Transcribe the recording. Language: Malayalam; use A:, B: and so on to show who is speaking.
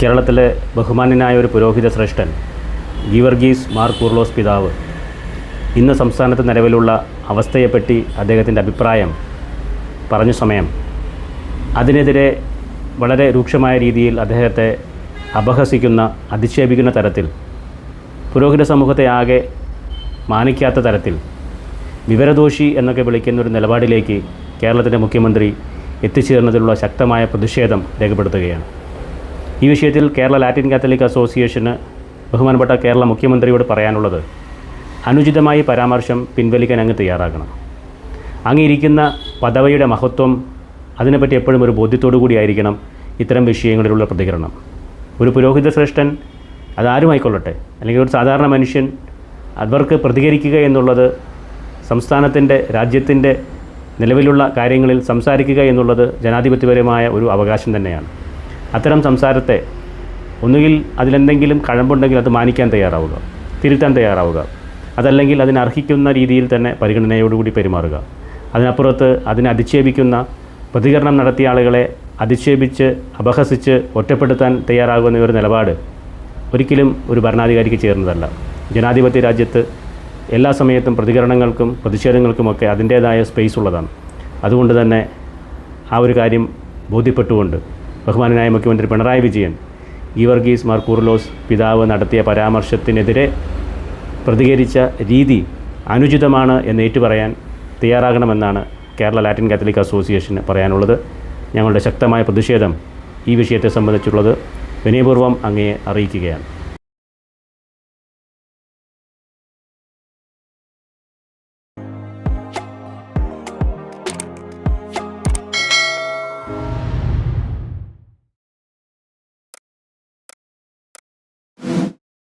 A: കേരളത്തിലെ ബഹുമാന്യനായ ഒരു പുരോഹിത ശ്രേഷ്ഠൻ ഗീവർഗീസ് മാർ കൂർലോസ് പിതാവ്. ഇന്ന് സംസ്ഥാനത്ത് നിലവിലുള്ള അവസ്ഥയെപ്പറ്റി അദ്ദേഹത്തിന്റെ അഭിപ്രായം പറഞ്ഞ സമയം. അതിനെതിരെ വളരെ രൂക്ഷമായ രീതിയിൽ അദ്ദേഹത്തെ അപഹസിക്കുന്ന അധിക്ഷേപിക്കുന്ന തരത്തിൽ പുരോഹിത സമൂഹത്തെ ആകെ മാനിക്കാത്ത തരത്തിൽ വിവരദോഷി എന്നൊക്കെ വിളിക്കുന്ന ഒരു നിലപാടിലേക്ക് കേരളത്തിന്റെ മുഖ്യമന്ത്രി എത്തിച്ചേർന്നതിലുള്ള ശക്തമായ പ്രതിഷേധം രേഖപ്പെടുത്തുകയാണ്. ഈ വിഷയത്തിൽ കേരള ലാറ്റിൻ കാത്തലിക് അസോസിയേഷന് ബഹുമാനപ്പെട്ട കേരള മുഖ്യമന്ത്രിയോട് പറയാനുള്ളത് അനുചിതമായി പരാമർശം പിൻവലിക്കാൻ അങ്ങ് തയ്യാറാകണം. അങ്ങിരിക്കുന്ന പദവിയുടെ മഹത്വം അതിനെപ്പറ്റി എപ്പോഴും ഒരു ബോധ്യത്തോടു കൂടിയായിരിക്കണം ഇത്തരം വിഷയങ്ങളിലുള്ള പ്രതികരണം. ഒരു പുരോഹിത ശ്രേഷ്ഠൻ അതാരുമായിക്കൊള്ളട്ടെ അല്ലെങ്കിൽ ഒരു സാധാരണ മനുഷ്യൻ അവർക്ക് പ്രതികരിക്കുക എന്നുള്ളത് സംസ്ഥാനത്തിന്റെ രാജ്യത്തിന്റെ നിലവിലുള്ള കാര്യങ്ങളിൽ സംസാരിക്കുക എന്നുള്ളത് ജനാധിപത്യപരമായ ഒരു അവകാശം തന്നെയാണ്. അത്തരം സംസാരത്തെ ഒന്നുകിൽ അതിലെന്തെങ്കിലും കഴമ്പുണ്ടെങ്കിൽ അത് മാനിക്കാൻ തയ്യാറാവുക തിരുത്താൻ തയ്യാറാവുക അതല്ലെങ്കിൽ അതിനർഹിക്കുന്ന രീതിയിൽ തന്നെ പരിഗണനയോടുകൂടി പെരുമാറുക. അതിനപ്പുറത്ത് അതിനെ അധിക്ഷേപിക്കുന്ന പ്രതികരണം നടത്തിയ ആളുകളെ അധിക്ഷേപിച്ച് അപഹസിച്ച് ഒറ്റപ്പെടുത്താൻ തയ്യാറാകുന്ന ഒരു നിലപാട് ഒരിക്കലും ഒരു ഭരണാധികാരിക്ക് ചേർന്നതല്ല. ജനാധിപത്യ രാജ്യത്ത് എല്ലാ സമയത്തും പ്രതികരണങ്ങൾക്കും പ്രതിഷേധങ്ങൾക്കുമൊക്കെ അതിന്റേതായ സ്പേസ് ഉള്ളതാണ്. അതുകൊണ്ട് തന്നെ ആ ഒരു കാര്യം ബോധ്യപ്പെട്ടുകൊണ്ട് ബഹുമാനനായ മുഖ്യമന്ത്രി പിണറായി വിജയൻ ഗീവർഗീസ് മാർ കൂർലോസ് പിതാവ് നടത്തിയ പരാമർശത്തിനെതിരെ പ്രതികരിച്ച രീതി അനുചിതമാണ് എന്ന് ഏറ്റുപറയാൻ തയ്യാറാകണമെന്നാണ് കേരള ലാറ്റിൻ കാത്തലിക് അസോസിയേഷന് പറയാനുള്ളത്. ഞങ്ങളുടെ ശക്തമായ പ്രതിഷേധം ഈ വിഷയത്തെ സംബന്ധിച്ചുള്ളത് വിനയപൂർവം അങ്ങയെ അറിയിക്കുകയാണ്.